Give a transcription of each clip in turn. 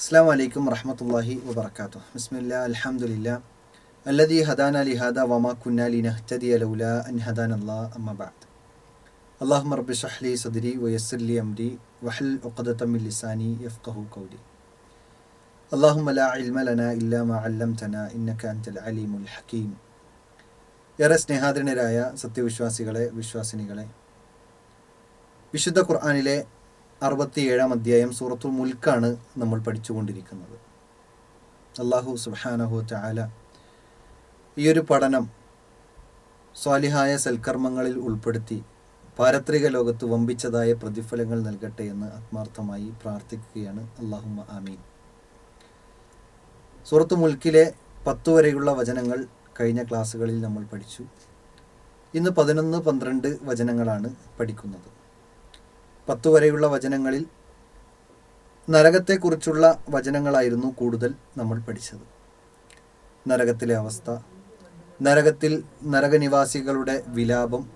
അസ്സാം വലൈക്കും വറഹമത്തല്ലാഹി വബർക്കാത്തു ബിസ്മില്ല അൽഹംദുലില്ല അല്ലദി ഹദാന ലിഹാദ വമാ കുന്ന ലിനഹ്തദിയ ലൗല അൻ ഹദാന അല്ലാ അമ്മ ബഅദ് അല്ലാഹുമ്മ റബ്ബി ഷ്റഹ് സദ്രി വയസ്സിർ ലി അംരി വഹൽ ഉഖദത മിൻ ലിസാനി യഫ്ഖഹു ഖൗലി അല്ലാഹുമ്മ ലാ ഇൽമ ലനാ ഇല്ലാ മാ അല്ലംതനാ ഇന്നക അൻതൽ അലീമുൽ ഹകീം ഏറെ സ്നേഹാദരനരായ സത്യവിശ്വാസികളെ വിശ്വാസിനികളെ വിശുദ്ധ ഖുർആനിലെ അറുപത്തിയേഴാം അധ്യായം സൂറത്തുൽ മുൽക്കാണ് നമ്മൾ പഠിച്ചുകൊണ്ടിരിക്കുന്നത്. അള്ളാഹു സുബാനഹു ചാല ഈ ഒരു പഠനം സ്വാലിഹായ സൽക്കർമ്മങ്ങളിൽ ഉൾപ്പെടുത്തി പാരത്രിക ലോകത്ത് വമ്പിച്ചതായ പ്രതിഫലങ്ങൾ നൽകട്ടെ എന്ന് ആത്മാർത്ഥമായി പ്രാർത്ഥിക്കുകയാണ്. അള്ളാഹു ആമീൻ. സൂറത്ത് മുൽക്കിലെ പത്തു വരെയുള്ള വചനങ്ങൾ കഴിഞ്ഞ ക്ലാസ്സുകളിൽ നമ്മൾ പഠിച്ചു. ഇന്ന് പതിനൊന്ന് പന്ത്രണ്ട് വചനങ്ങളാണ് പഠിക്കുന്നത്. പത്തു വരെയുള്ള വചനങ്ങളിൽ നരകത്തെക്കുറിച്ചുള്ള വചനങ്ങളായിരുന്നു കൂടുതൽ നമ്മൾ പഠിച്ചത്. നരകത്തിലെ അവസ്ഥ നരകത്തിൽ നരകനിവാസികളുടെ വിലാപം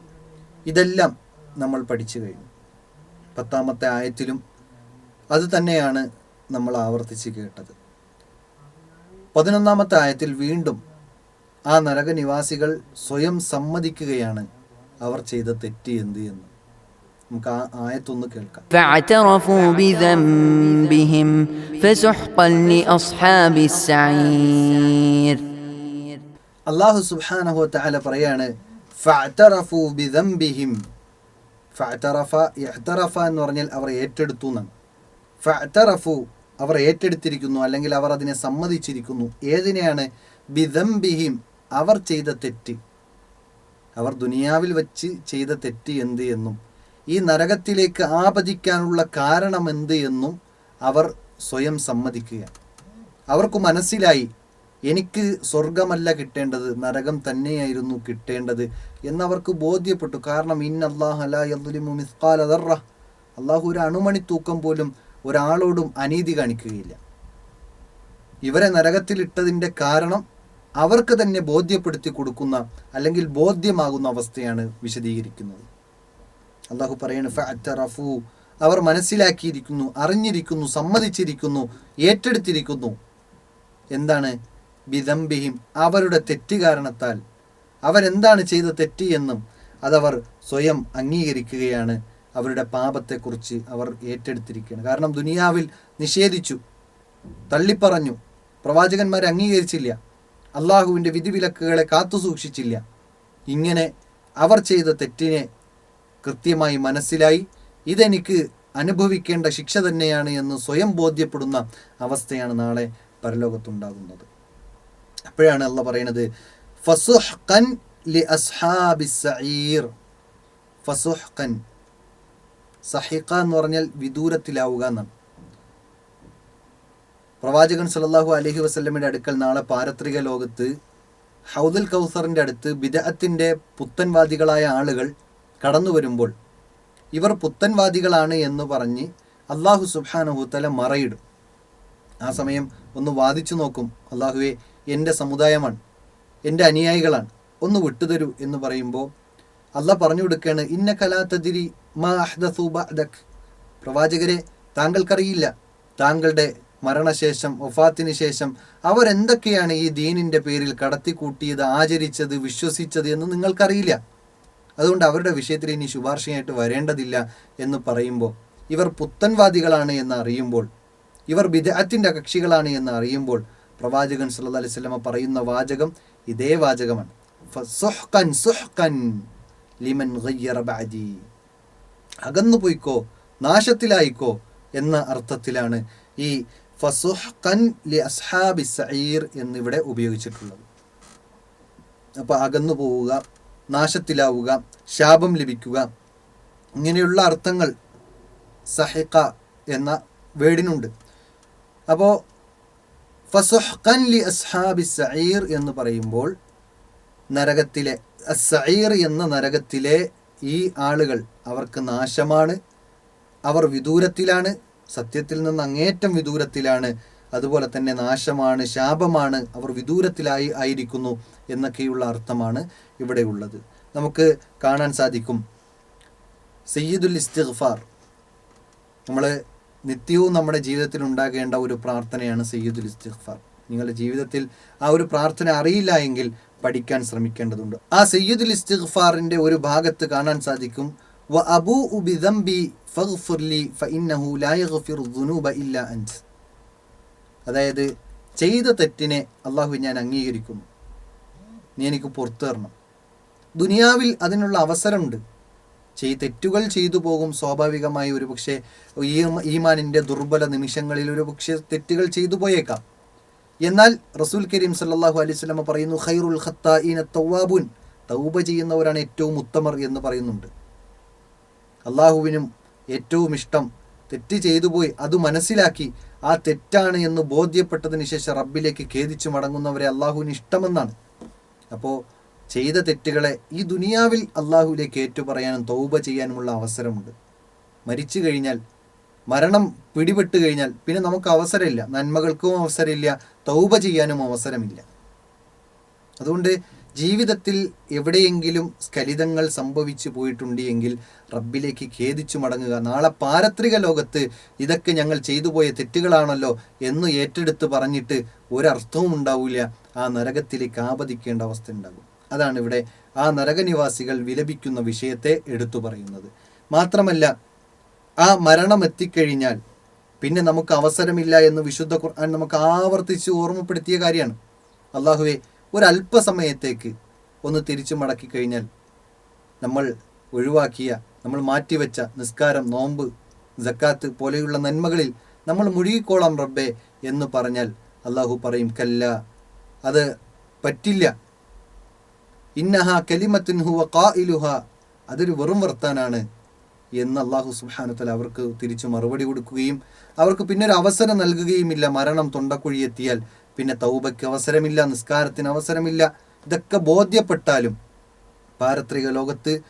ഇതെല്ലാം നമ്മൾ പഠിച്ചു കഴിഞ്ഞു. പത്താമത്തെ ആയത്തിലും അതുതന്നെയാണ് നമ്മൾ ആവർത്തിച്ച് കേട്ടത്. പതിനൊന്നാമത്തെ ആയത്തിൽ വീണ്ടും ആ നരകനിവാസികൾ സ്വയം സമ്മതിക്കുകയാണ് അവർ ചെയ്ത തെറ്റ് എന്ത് എന്ന്. നമുക്ക് ആ ആയത്തൊന്ന് കേൾക്കാം فاعترفوا بذنبهم فسحقا لأصحاب السعير അള്ളാഹു സുബ്ഹാനഹു തആല പറയാണ് ഫഅ്തറഫു ബിദംബിഹിം ഫഅ്തറഫ ഇഹ്തറഫ എന്ന് പറഞ്ഞാൽ അവർ ഏറ്റെടുത്തു എന്നാണ് ഫഅ്തറഫു അവർ ഏറ്റെടുത്തിരിക്കുന്നു അല്ലെങ്കിൽ അവർ അതിനെ സമ്മതിച്ചിരിക്കുന്നു ഏതിനെയാണ് ബിദംബിഹിം അവർ ചെയ്ത തെറ്റ് അവർ ദുനിയാവിൽ വെച്ച് ചെയ്ത തെറ്റ് എന്ത് എന്നും ഈ നരകത്തിലേക്ക് ആപതിക്കാനുള്ള കാരണം എന്ത് എന്നും അവർ സ്വയം സമ്മതിക്കുക അവർക്ക് മനസ്സിലായി എനിക്ക് സ്വർഗമല്ല കിട്ടേണ്ടത് നരകം തന്നെയായിരുന്നു കിട്ടേണ്ടത് എന്നവർക്ക് ബോധ്യപ്പെട്ടു. കാരണം ഇന്നല്ലാഹലിമുസ്കാലറ അള്ളാഹു ഒരു അണുമണി തൂക്കം പോലും ഒരാളോടും അനീതി കാണിക്കുകയില്ല. ഇവരെ നരകത്തിലിട്ടതിന്റെ കാരണം അവർക്ക് തന്നെ ബോധ്യപ്പെടുത്തി കൊടുക്കുന്ന അല്ലെങ്കിൽ ബോധ്യമാകുന്ന അവസ്ഥയാണ് വിശദീകരിക്കുന്നത്. അള്ളാഹു പറയാണ് ഫഅ്തറഫു അവർ മനസ്സിലാക്കിയിരിക്കുന്നു അറിഞ്ഞിരിക്കുന്നു സമ്മതിച്ചിരിക്കുന്നു ഏറ്റെടുത്തിരിക്കുന്നു. എന്താണ്? ബിദംബിഹിം അവരുടെ തെറ്റ് കാരണത്താൽ. അവരെന്താണ് ചെയ്ത തെറ്റ് എന്നും അതവർ സ്വയം അംഗീകരിക്കുകയാണ്. അവരുടെ പാപത്തെക്കുറിച്ച് അവർ ഏറ്റെടുത്തിരിക്കുകയാണ്. കാരണം ദുനിയാവിൽ നിഷേധിച്ചു തള്ളിപ്പറഞ്ഞു. പ്രവാചകന്മാരെ അംഗീകരിച്ചില്ല. അള്ളാഹുവിന്റെ വിധിവിലക്കുകളെ കാത്തു സൂക്ഷിച്ചില്ല ഇങ്ങനെ അവർ ചെയ്ത തെറ്റിനെ കൃത്യമായി മനസ്സിലായി. ഇതെനിക്ക് അനുഭവിക്കേണ്ട ശിക്ഷ തന്നെയാണ് എന്ന് സ്വയം ബോധ്യപ്പെടുന്ന അവസ്ഥയാണ് നാളെ പരലോകത്തുണ്ടാകുന്നത്. അപ്പോഴാണ് അല്ല പറയുന്നത് ഫസുഹ്ഖൻ ലി അസ്ഹാബി സഈർ. ഫസുഹ്ഖൻ സഹിഖ എന്ന് പറഞ്ഞാൽ വിദൂരത്തിലാവുക എന്നാണ്. പ്രവാചകൻ സല്ലല്ലാഹു അലഹി വസല്ലമയുടെ അടുക്കൽ നാളെ പാരത്രിക ലോകത്ത് ഹൗദുൽ കൗസറിന്റെ അടുത്ത് ബിദഅത്തിന്റെ പുത്തൻവാദികളായ ആളുകൾ കടന്നു വരുമ്പോൾ ഇവർ പുത്തൻവാദികളാണ് എന്ന് പറഞ്ഞ് അള്ളാഹു സുബാനഹുത്തല മറയിടും. ആ സമയം ഒന്ന് വാദിച്ചു നോക്കും. അള്ളാഹുവെ എന്റെ സമുദായമാണ് എന്റെ അനുയായികളാണ് ഒന്ന് വിട്ടുതരൂ എന്ന് പറയുമ്പോൾ അള്ളാഹ് പറഞ്ഞു കൊടുക്കുകയാണ് ഇന്ന കലാത്തതിരി മാ പ്രവാചകരെ താങ്കൾക്കറിയില്ല താങ്കളുടെ മരണശേഷം ഒഫാത്തിന് ശേഷം അവരെന്തൊക്കെയാണ് ഈ ദീനിന്റെ പേരിൽ കടത്തിക്കൂട്ടിയത് ആചരിച്ചത് വിശ്വസിച്ചത് എന്ന് നിങ്ങൾക്കറിയില്ല. അതുകൊണ്ട് അവരുടെ വിഷയത്തിൽ ഇനി ശുപാർശയായിട്ട് വരേണ്ടതില്ല എന്ന് പറയുമ്പോൾ ഇവർ പുത്തൻവാദികളാണ് എന്ന് അറിയുമ്പോൾ ഇവർ ബിദഅത്തിന്റെ കക്ഷികളാണ് എന്ന് അറിയുമ്പോൾ പ്രവാചകൻ സല്ല അലൈഹി വസല്ലമ പറയുന്ന വാചകം ഇതേ വാചകമാണ്. ലിമൻ അകന്നു പോയിക്കോ നാശത്തിലായിക്കോ എന്ന അർത്ഥത്തിലാണ് ഈ ഫസുഹ്ഖൻ എന്നിവിടെ ഉപയോഗിച്ചിട്ടുള്ളത്. അപ്പോൾ അകന്നു പോവുക നാശത്തിലാവുക ശാപം ലഭിക്കുക. ഇങ്ങനെയുള്ള അർത്ഥങ്ങൾ സഹിക്ക എന്ന വേടിനുണ്ട് അപ്പോൾ ഫസുഹ്ഖൻ ലി അസ്ഹാബി സഈർ എന്ന് പറയുമ്പോൾ നരകത്തിലെ സഈർ എന്ന നരകത്തിലെ ഈ ആളുകൾ അവർക്ക് നാശമാണ്. അവർ വിദൂരത്തിലാണ് സത്യത്തിൽ നിന്ന് അങ്ങേറ്റം വിദൂരത്തിലാണ്. അതുപോലെ തന്നെ നാശമാണ് ശാപമാണ് അവർ വിദൂരത്തിലായി ആയിരിക്കുന്നു എന്നൊക്കെയുള്ള അർത്ഥമാണ് ഇവിടെ ഉള്ളത്. നമുക്ക് കാണാൻ സാധിക്കും. സയ്യിദുൽ ഇസ്തിഗ്ഫാർ. നമ്മൾ നിത്യവും നമ്മുടെ ജീവിതത്തിൽ ഉണ്ടാകേണ്ട ഒരു പ്രാർത്ഥനയാണ് സയ്യിദുൽ ഇസ്തിഗ്ഫാർ. നിങ്ങളുടെ ജീവിതത്തിൽ ആ ഒരു പ്രാർത്ഥന അറിയില്ല എങ്കിൽ പഠിക്കാൻ ശ്രമിക്കേണ്ടതുണ്ട്. ആ സയ്യിദുൽ ഇസ്തിഗ്ഫാറിന്റെ ഒരു ഭാഗത്ത് കാണാൻ സാധിക്കും. വ അബൂ ഉബിദംബി ഫഗ്ഫുർലി ഫ ലാ യഗ്ഫിറു ദുനൂബ ഇല്ലാ അൻത് അതായത് ചെയ്ത തെറ്റിനെ അള്ളാഹു ഞാൻ അംഗീകരിക്കുന്നു. നീ എനിക്ക് പുറത്തു തരണം ദുനിയാവിൽ അതിനുള്ള അവസരമുണ്ട്. ചെയ് തെറ്റുകൾ ചെയ്തു പോകും സ്വാഭാവികമായി ഒരു പക്ഷേ ഈമാനിന്റെ ദുർബല നിമിഷങ്ങളിൽ ഒരു പക്ഷേ തെറ്റുകൾ ചെയ്തു പോയേക്കാം. എന്നാൽ റസൂൽ കരീം സല്ലാഹു അലൈഹി പറയുന്നു ഖൈറുൽ ഖത്താഇന തവാബുൻ തൗബ ചെയ്യുന്നവരാണ് ഏറ്റവും ഉത്തമർ എന്ന് പറയുന്നുണ്ട്. അള്ളാഹുവിനും ഏറ്റവും ഇഷ്ടം തെറ്റ് ചെയ്തു പോയി. അത് മനസ്സിലാക്കി. ആ തെറ്റാണ് എന്ന് ബോധ്യപ്പെട്ടതിന് ശേഷം റബ്ബിലേക്ക് ഖേദിച്ചു മടങ്ങുന്നവരെ അള്ളാഹുവിന് ഇഷ്ടമെന്നാണ്. അപ്പോൾ ചെയ്ത തെറ്റുകളെ ഈ ദുനിയാവിൽ അള്ളാഹുവിലേക്ക് ഏറ്റുപറയാനും തൗബ ചെയ്യാനുമുള്ള അവസരമുണ്ട്. മരിച്ചു കഴിഞ്ഞാൽ മരണം പിടിപെട്ട് കഴിഞ്ഞാൽ പിന്നെ നമുക്ക് അവസരമില്ല. നന്മകൾക്കും അവസരമില്ല. തൗബ ചെയ്യാനും അവസരമില്ല. അതുകൊണ്ട് ജീവിതത്തിൽ എവിടെയെങ്കിലും സ്ഖലിതങ്ങൾ സംഭവിച്ചു പോയിട്ടുണ്ട് എങ്കിൽ റബ്ബിലേക്ക് ഖേദിച്ചു മടങ്ങുക. നാളെ പാരത്രിക ലോകത്ത് ഇതൊക്കെ ഞങ്ങൾ ചെയ്തു പോയ തെറ്റുകളാണല്ലോ എന്ന് ഏറ്റെടുത്ത് പറഞ്ഞിട്ട് ഒരർത്ഥവും ഉണ്ടാവില്ല. ആ നരകത്തിലേക്ക് ആപതിക്കേണ്ട അവസ്ഥ ഉണ്ടാകും. അതാണ് ഇവിടെ ആ നരകനിവാസികൾ വിലപിക്കുന്ന വിഷയത്തെ എടുത്തു പറയുന്നത്. മാത്രമല്ല ആ മരണം എത്തിക്കഴിഞ്ഞാൽ പിന്നെ നമുക്ക് അവസരമില്ല എന്ന് വിശുദ്ധ ഖുർആൻ നമുക്ക് ആവർത്തിച്ച് ഓർമ്മപ്പെടുത്തിയ കാര്യമാണ്. അള്ളാഹുവെ ഒരല്പസമയത്തേക്ക് ഒന്ന് തിരിച്ചു മടക്കി കഴിഞ്ഞാൽ നമ്മൾ ഒഴിവാക്കിയ നമ്മൾ മാറ്റിവെച്ച നിസ്കാരം നോമ്പ് ജക്കാത്ത് പോലെയുള്ള നന്മകളിൽ നമ്മൾ മുഴുകിക്കോളാം റബ്ബെ എന്ന് പറഞ്ഞാൽ അള്ളാഹു പറയും കല്ല അത് പറ്റില്ല. ഇന്നഹ കലിമത്തിൻ ഹുവ ഇലുഹ അതൊരു വെറും വർത്താനാണ്. എന്ന് അള്ളാഹു സുബ്ഹാനത്തല അവർക്ക് തിരിച്ചു മറുപടി കൊടുക്കുകയും അവർക്ക് പിന്നൊരു അവസരം നൽകുകയുമില്ല മരണം തൊണ്ടക്കുഴി എത്തിയാൽ. പിന്നെ തൗബയ്ക്ക് അവസരമില്ല നിസ്കാരത്തിന് അവസരമില്ല. ഇതൊക്കെ ബോധ്യപ്പെട്ടാലും പാരത്രിക ലോകത്ത്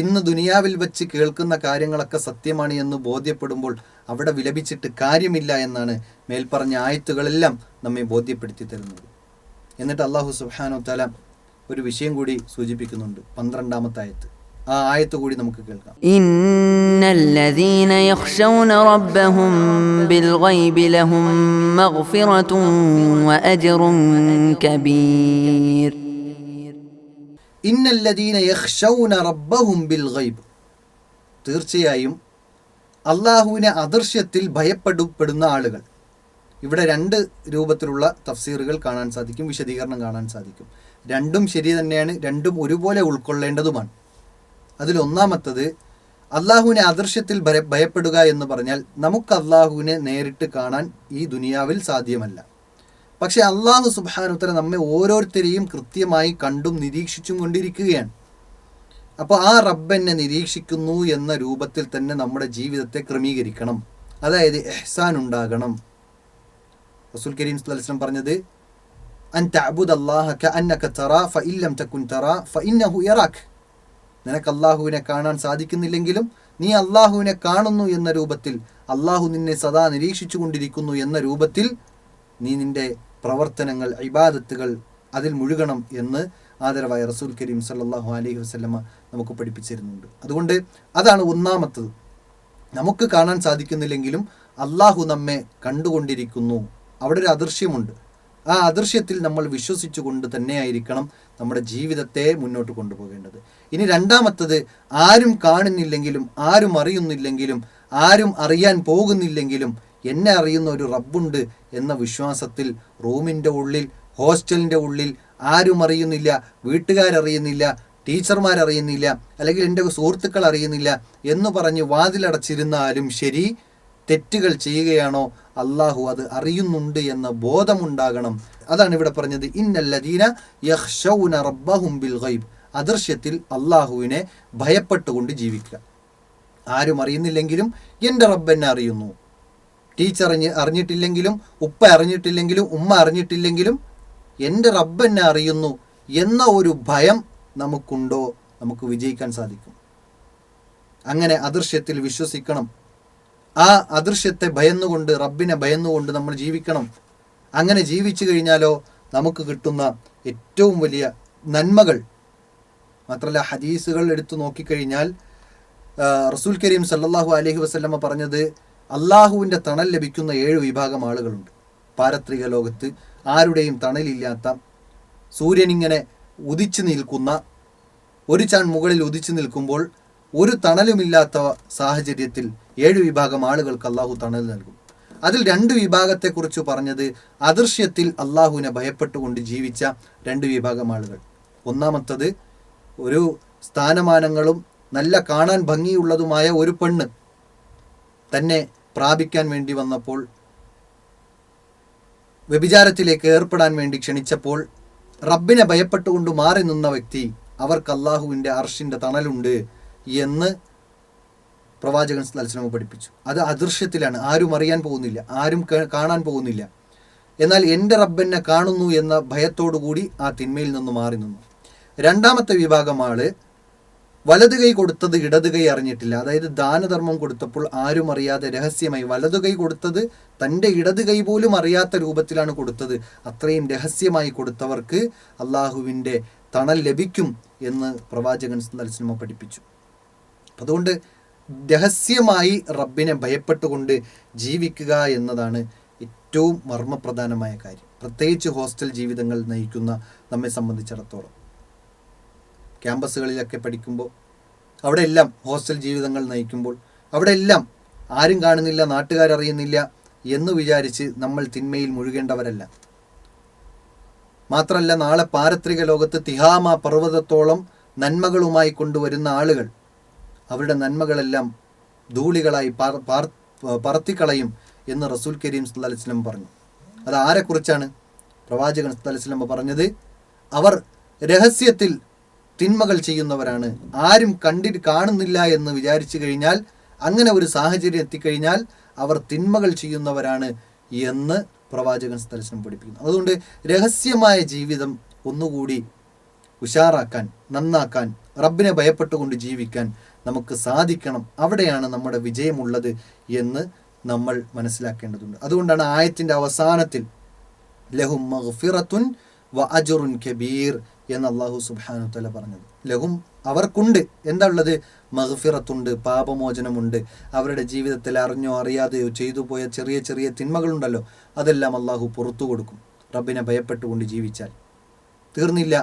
ഇന്ന് ദുനിയാവിൽ വെച്ച് കേൾക്കുന്ന കാര്യങ്ങളൊക്കെ സത്യമാണ് എന്ന് ബോധ്യപ്പെടുമ്പോൾ അവിടെ വിലപിച്ചിട്ട് കാര്യമില്ല എന്നാണ് മേൽപ്പറഞ്ഞ ആയത്തുകളെല്ലാം നമ്മെ ബോധ്യപ്പെടുത്തി തരുന്നത്. എന്നിട്ട് അള്ളാഹു സുഹാനോ തല ഒരു വിഷയം കൂടി സൂചിപ്പിക്കുന്നുണ്ട്. പന്ത്രണ്ടാമത്തെ ആയത്ത്. ആയത്ത് കൂടി നമുക്ക് കേൾക്കാം. തീർച്ചയായും അള്ളാഹുവിനെ അദൃശ്യത്തിൽ ഭയപ്പെടുപ്പെടുന്ന ആളുകൾ. ഇവിടെ രണ്ട് രൂപത്തിലുള്ള തഫ്സീറുകൾ കാണാൻ സാധിക്കും വിശദീകരണം കാണാൻ സാധിക്കും. രണ്ടും ശരി തന്നെയാണ് രണ്ടും ഒരുപോലെ ഉൾക്കൊള്ളേണ്ടതുമാണ്. അതിൽ ഒന്നാമത്തത് അള്ളാഹുവിനെ അദൃശ്യത്തിൽ ഭയ ഭയപ്പെടുക എന്ന് പറഞ്ഞാൽ നമുക്ക് അള്ളാഹുവിനെ നേരിട്ട് കാണാൻ ഈ ദുനിയാവിൽ സാധ്യമല്ല. പക്ഷെ അള്ളാഹു സുബാനുത്തര നമ്മെ ഓരോരുത്തരെയും കൃത്യമായി കണ്ടും നിരീക്ഷിച്ചും കൊണ്ടിരിക്കുകയാണ്. അപ്പോൾ ആ റബ്ബെന്നെ നിരീക്ഷിക്കുന്നു എന്ന രൂപത്തിൽ തന്നെ നമ്മുടെ ജീവിതത്തെ ക്രമീകരിക്കണം. അതായത് എഹ്സാൻ ഉണ്ടാകണം. റസൂൽ കരീം സ്വലം പറഞ്ഞത് അൻ തഅബുദ് അല്ലാഹ തറാ ഫഇല്ലം തകുൻ തറാ ഇന്നഹു യറാക്. നിനക്ക് അള്ളാഹുവിനെ കാണാൻ സാധിക്കുന്നില്ലെങ്കിലും നീ അള്ളാഹുവിനെ കാണുന്നു എന്ന രൂപത്തിൽ അള്ളാഹു നിന്നെ സദാ നിരീക്ഷിച്ചു കൊണ്ടിരിക്കുന്നു എന്ന രൂപത്തിൽ നീ നിന്റെ പ്രവർത്തനങ്ങൾ ഇബാദത്തുകൾ അതിൽ മുഴുകണം എന്ന് ആദരവായ റസൂൽ കരീം സല്ലാഹു അലൈഹി വസ്ലമ നമുക്ക് പഠിപ്പിച്ചിരുന്നുണ്ട്. അതുകൊണ്ട് അതാണ് ഒന്നാമത്തത്. നമുക്ക് കാണാൻ സാധിക്കുന്നില്ലെങ്കിലും അള്ളാഹു നമ്മെ കണ്ടുകൊണ്ടിരിക്കുന്നു. അവിടെ ഒരു അദൃശ്യമുണ്ട്. ആ അദൃശ്യത്തിൽ നമ്മൾ വിശ്വസിച്ചുകൊണ്ട് തന്നെയായിരിക്കണം നമ്മുടെ ജീവിതത്തെ മുന്നോട്ട് കൊണ്ടുപോകേണ്ടത്. ഇനി രണ്ടാമത്തത് ആരും കാണുന്നില്ലെങ്കിലും ആരും അറിയുന്നില്ലെങ്കിലും ആരും അറിയാൻ പോകുന്നില്ലെങ്കിലും എന്നെ അറിയുന്ന ഒരു റബ്ബുണ്ട് എന്ന വിശ്വാസത്തിൽ റൂമിന്റെ ഉള്ളിൽ ഹോസ്റ്റലിന്റെ ഉള്ളിൽ ആരും അറിയുന്നില്ല വീട്ടുകാരറിയുന്നില്ല ടീച്ചർമാരറിയുന്നില്ല അല്ലെങ്കിൽ എന്റെ സുഹൃത്തുക്കൾ അറിയുന്നില്ല എന്ന് പറഞ്ഞ് വാതിലടച്ചിരുന്നാലും ശരി തെറ്റുകൾ ചെയ്യുകയാണോ? അള്ളാഹു അത് അറിയുന്നുണ്ട് എന്ന ബോധമുണ്ടാകണം. അതാണ് ഇവിടെ പറഞ്ഞത്. ഇന്നല്ലദീന യഹ്ഷൗന റബ്ബഹും ബിൽ ഗൈബ്. അദൃശ്യത്തിൽ അള്ളാഹുവിനെ ഭയപ്പെട്ടുകൊണ്ട് ജീവിക്കുക. ആരും അറിയുന്നില്ലെങ്കിലും എന്റെ റബ്ബെന്നെ അറിയുന്നു. ടീച്ചർ അറിഞ്ഞ് അറിഞ്ഞിട്ടില്ലെങ്കിലും ഉപ്പ അറിഞ്ഞിട്ടില്ലെങ്കിലും ഉമ്മ അറിഞ്ഞിട്ടില്ലെങ്കിലും എന്റെ റബ്ബെന്നെ അറിയുന്നു എന്ന ഒരു ഭയം നമുക്കുണ്ടോ? നമുക്ക് വിജയിക്കാൻ സാധിക്കും. അങ്ങനെ അദൃശ്യത്തിൽ വിശ്വസിക്കണം. ആ അദൃശ്യത്തെ ഭയന്നുകൊണ്ട് റബ്ബിനെ ഭയന്നുകൊണ്ട് നമ്മൾ ജീവിക്കണം. അങ്ങനെ ജീവിച്ചു കഴിഞ്ഞാലോ നമുക്ക് കിട്ടുന്ന ഏറ്റവും വലിയ നന്മകൾ. മാത്രമല്ല ഹദീസുകൾ എടുത്തു നോക്കിക്കഴിഞ്ഞാൽ റസൂൽ കരീം സല്ലാഹു അലഹി വസല്ലമ പറഞ്ഞത് അള്ളാഹുവിന്റെ തണൽ ലഭിക്കുന്ന ഏഴ് വിഭാഗം ആളുകളുണ്ട്. പാരത്രിക ലോകത്ത് ആരുടെയും തണലില്ലാത്ത സൂര്യനിങ്ങനെ ഉദിച്ചു നിൽക്കുന്ന ഒരു ചാൺ മുകളിൽ ഉദിച്ചു നിൽക്കുമ്പോൾ ഒരു തണലുമില്ലാത്ത സാഹചര്യത്തിൽ ഏഴ് വിഭാഗം ആളുകൾക്ക് അള്ളാഹു തണൽ നൽകും. അതിൽ രണ്ട് വിഭാഗത്തെക്കുറിച്ച് പറഞ്ഞത് അദൃശ്യത്തിൽ അള്ളാഹുവിനെ ഭയപ്പെട്ടുകൊണ്ട് ജീവിച്ച രണ്ട് വിഭാഗം ആളുകൾ. ഒന്നാമത്തത് ഒരു സ്ഥാനമാനങ്ങളും നല്ല കാണാൻ ഭംഗിയുള്ളതുമായ ഒരു പെണ്ണ് തന്നെ പ്രാപിക്കാൻ വേണ്ടി വന്നപ്പോൾ വ്യഭിചാരത്തിലേക്ക് ഏർപ്പെടാൻ വേണ്ടി ക്ഷണിച്ചപ്പോൾ റബ്ബിനെ ഭയപ്പെട്ടുകൊണ്ട് മാറി നിന്ന വ്യക്തി അവർക്ക് അള്ളാഹുവിന്റെ അർഷിന്റെ തണലുണ്ട്. എന്ന് പ്രവാചകൻ സലസ്ലമ പഠിപ്പിച്ചു. അത് അദൃശ്യത്തിലാണ്. ആരും അറിയാൻ പോകുന്നില്ല. ആരും കാണാൻ പോകുന്നില്ല. എന്നാൽ എന്റെ റബ്ബെന്നെ കാണുന്നു എന്ന ഭയത്തോടു കൂടി ആ തിന്മയിൽ നിന്ന് മാറി നിന്നു. രണ്ടാമത്തെ വിഭാഗം ആൾ വലതു കൈ കൊടുത്തത് ഇടത് കൈ അറിഞ്ഞിട്ടില്ല. അതായത് ദാനധർമ്മം കൊടുത്തപ്പോൾ ആരും അറിയാതെ രഹസ്യമായി വലതു കൈ കൊടുത്തത് തന്റെ ഇടത് കൈ പോലും അറിയാത്ത രൂപത്തിലാണ് കൊടുത്തത്. അത്രയും രഹസ്യമായി കൊടുത്തവർക്ക് അള്ളാഹുവിന്റെ തണൽ ലഭിക്കും എന്ന് പ്രവാചകൻ സല്ലല്ലാഹു പഠിപ്പിച്ചു. അതുകൊണ്ട് രഹസ്യമായി റബ്ബിനെ ഭയപ്പെട്ടുകൊണ്ട് ജീവിക്കുക എന്നതാണ് ഏറ്റവും മർമ്മപ്രധാനമായ കാര്യം. പ്രത്യേകിച്ച് ഹോസ്റ്റൽ ജീവിതങ്ങൾ നയിക്കുന്ന നമ്മെ സംബന്ധിച്ചിടത്തോളം. ക്യാമ്പസുകളിലൊക്കെ പഠിക്കുമ്പോൾ അവിടെ എല്ലാം ഹോസ്റ്റൽ ജീവിതങ്ങൾ നയിക്കുമ്പോൾ അവിടെ എല്ലാം ആരും കാണുന്നില്ല നാട്ടുകാരറിയുന്നില്ല എന്ന് വിചാരിച്ച് നമ്മൾ തിന്മയിൽ മുഴുകേണ്ടവരല്ല. മാത്രമല്ല നാളെ പാരത്രിക ലോകത്ത് തിഹാമ പർവതത്തോളം നന്മകളുമായി കൊണ്ടുവരുന്ന ആളുകൾ അവരുടെ നന്മകളെല്ലാം ധൂളികളായി പറത്തിക്കളയും എന്ന് റസൂൽ കരീം വസല്ലം പറഞ്ഞു. അത് ആരെക്കുറിച്ചാണ്? പ്രവാചകൻ വസല്ലം പറഞ്ഞത് അവർ രഹസ്യത്തിൽ തിന്മകൾ ചെയ്യുന്നവരാണ്. ആരും കണ്ടി കാണുന്നില്ല എന്ന് വിചാരിച്ചു കഴിഞ്ഞാൽ അങ്ങനെ ഒരു സാഹചര്യം എത്തിക്കഴിഞ്ഞാൽ അവർ തിന്മകൾ ചെയ്യുന്നവരാണ് എന്ന് പ്രവാചകൻ സ്ഥലം പഠിപ്പിക്കുന്നു. അതുകൊണ്ട് രഹസ്യമായ ജീവിതം ഒന്നുകൂടി ഉഷാറാക്കാൻ നന്നാക്കാൻ റബ്ബിനെ ഭയപ്പെട്ടുകൊണ്ട് ജീവിക്കാൻ നമുക്ക് സാധിക്കണം. അവിടെയാണ് നമ്മുടെ വിജയമുള്ളത് എന്ന് നമ്മൾ മനസ്സിലാക്കേണ്ടതുണ്ട്. അതുകൊണ്ടാണ് ആയത്തിന്റെ അവസാനത്തിൽ ലഹും മഹ്ഫിറത്തുൻ വ അജുറുൻ കബീർ എന്ന് അള്ളാഹു സുബാനു തല പറഞ്ഞത്. ലഹും അവർക്കുണ്ട്. എന്താ ഉള്ളത്? മഹഫിറത്തുണ്ട് പാപമോചനമുണ്ട്. അവരുടെ ജീവിതത്തിൽ അറിഞ്ഞോ അറിയാതെയോ ചെയ്തു പോയ ചെറിയ ചെറിയ തിന്മകളുണ്ടല്ലോ. അതെല്ലാം അള്ളാഹു പുറത്തു കൊടുക്കും. റബ്ബിനെ ഭയപ്പെട്ടുകൊണ്ട് ജീവിച്ചാൽ. തീർന്നില്ല.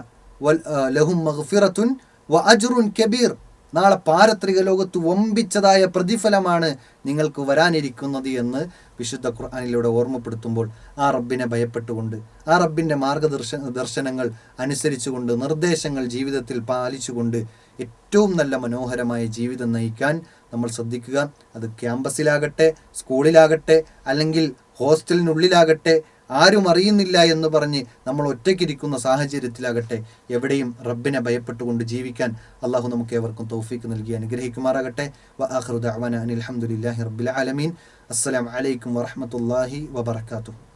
ലഹും മഹഫിറത്തുൻ വ അജുറുൻ കബീർ. നാളെ പാരത്രിക ലോകത്ത് വമ്പിച്ചതായ പ്രതിഫലമാണ് നിങ്ങൾക്ക് വരാനിരിക്കുന്നത് എന്ന് വിശുദ്ധ ഖുർആാനിലൂടെ ഓർമ്മപ്പെടുത്തുമ്പോൾ ആ റബ്ബിനെ ഭയപ്പെട്ടുകൊണ്ട് ആ റബ്ബിന്റെ മാർഗദർശ ദർശനങ്ങൾ അനുസരിച്ചുകൊണ്ട് നിർദ്ദേശങ്ങൾ ജീവിതത്തിൽ പാലിച്ചുകൊണ്ട് ഏറ്റവും നല്ല മനോഹരമായ ജീവിതം നയിക്കാൻ നമ്മൾ ശ്രദ്ധിക്കുക. അത് ക്യാമ്പസിലാകട്ടെ സ്കൂളിലാകട്ടെ അല്ലെങ്കിൽ ഹോസ്റ്റലിനുള്ളിലാകട്ടെ ആരും അറിയുന്നില്ല എന്ന് പറഞ്ഞ് നമ്മൾ ഒറ്റയ്ക്കിരിക്കുന്ന സാഹചര്യത്തിലാകട്ടെ എവിടെയും റബ്ബിനെ ഭയപ്പെട്ടുകൊണ്ട് ജീവിക്കാൻ അള്ളാഹു നമുക്ക് ഏവർക്കും തൗഫീക്ക് നൽകി അനുഗ്രഹിക്കുമാറാകട്ടെ. വ ആഖിറു ദഅ്വാന അനിൽ ഹംദുലില്ലാഹി റബ്ബിൽ ആലമീൻ. അസ്സലാമു അലൈക്കും വറഹ്മത്തുള്ളാഹി വബറകാതുഹു.